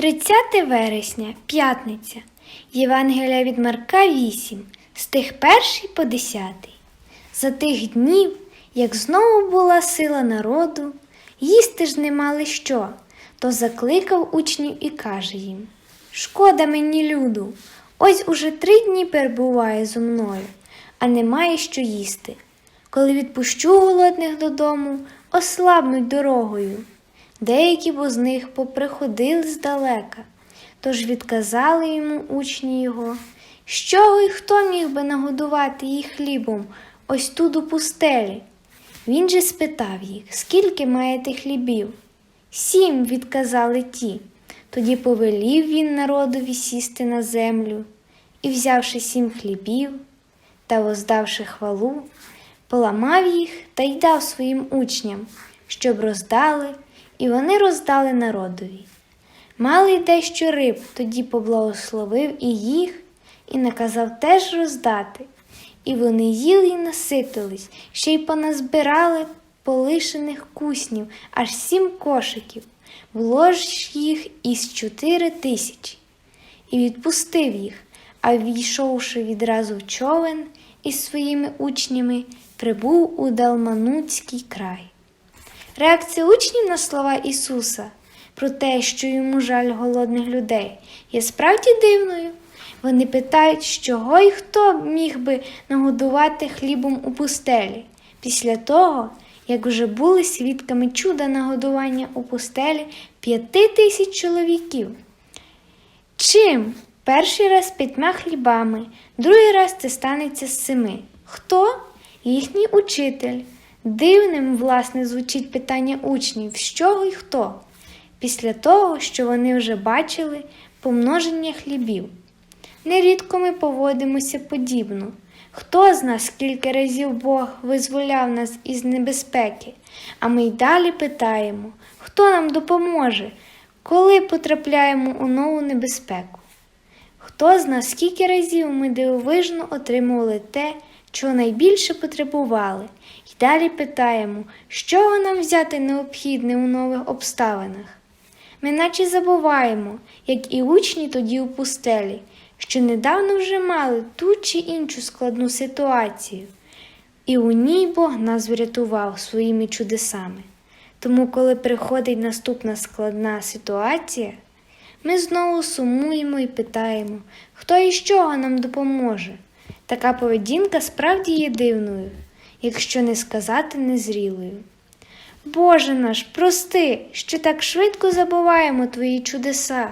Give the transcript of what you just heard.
30 вересня, п'ятниця. Євангелія від Марка 8, стих 1 по 10. За тих днів, як знову була сила народу, їсти ж не мали що, то закликав учнів і каже їм: Шкода мені, люду, ось уже три дні перебуває зо мною, а немає що їсти. Коли відпущу голодних додому, ослабнуть дорогою. Деякі бо з них поприходили здалека, тож відказали йому учні його, що й хто міг би нагодувати їх хлібом ось тут у пустелі. Він же спитав їх, скільки маєте хлібів? Сім, відказали ті. Тоді повелів він народові сісти на землю, і, взявши сім хлібів та воздавши хвалу, поламав їх та й дав своїм учням, щоб роздали, і вони роздали народові. Мали й дещо риб, тоді поблагословив і їх, і наказав теж роздати. І вони їли й наситились, ще й поназбирали полишених куснів, аж сім кошиків. Було ж їх із чотири тисячі. І відпустив їх, а війшовши відразу в човен із своїми учнями, прибув у Далманутський край. Реакція учнів на слова Ісуса про те, що йому жаль голодних людей, є справді дивною. Вони питають, чого і хто міг би нагодувати хлібом у пустелі, після того, як вже були свідками чуда нагодування у пустелі п'яти тисяч чоловіків. Чим? Перший раз п'ятьма хлібами, другий раз це станеться з семи. Хто? Їхній учитель. Дивним, власне, звучить питання учнів, з чого й хто, після того, що вони вже бачили помноження хлібів. Нерідко ми поводимося подібно. Хто з нас скільки разів Бог визволяв нас із небезпеки, а ми й далі питаємо, хто нам допоможе, коли потрапляємо у нову небезпеку? Хто з нас скільки разів ми дивовижно отримували те, чого найбільше потребували, і далі питаємо, чого нам взяти необхідне у нових обставинах. Ми наче забуваємо, як і учні тоді у пустелі, що недавно вже мали ту чи іншу складну ситуацію, і у ній Бог нас врятував своїми чудесами. Тому, коли приходить наступна складна ситуація, ми знову сумуємо і питаємо, хто і з чого нам допоможе. Така поведінка справді є дивною, якщо не сказати незрілою. Боже наш, прости, що так швидко забуваємо Твої чудеса.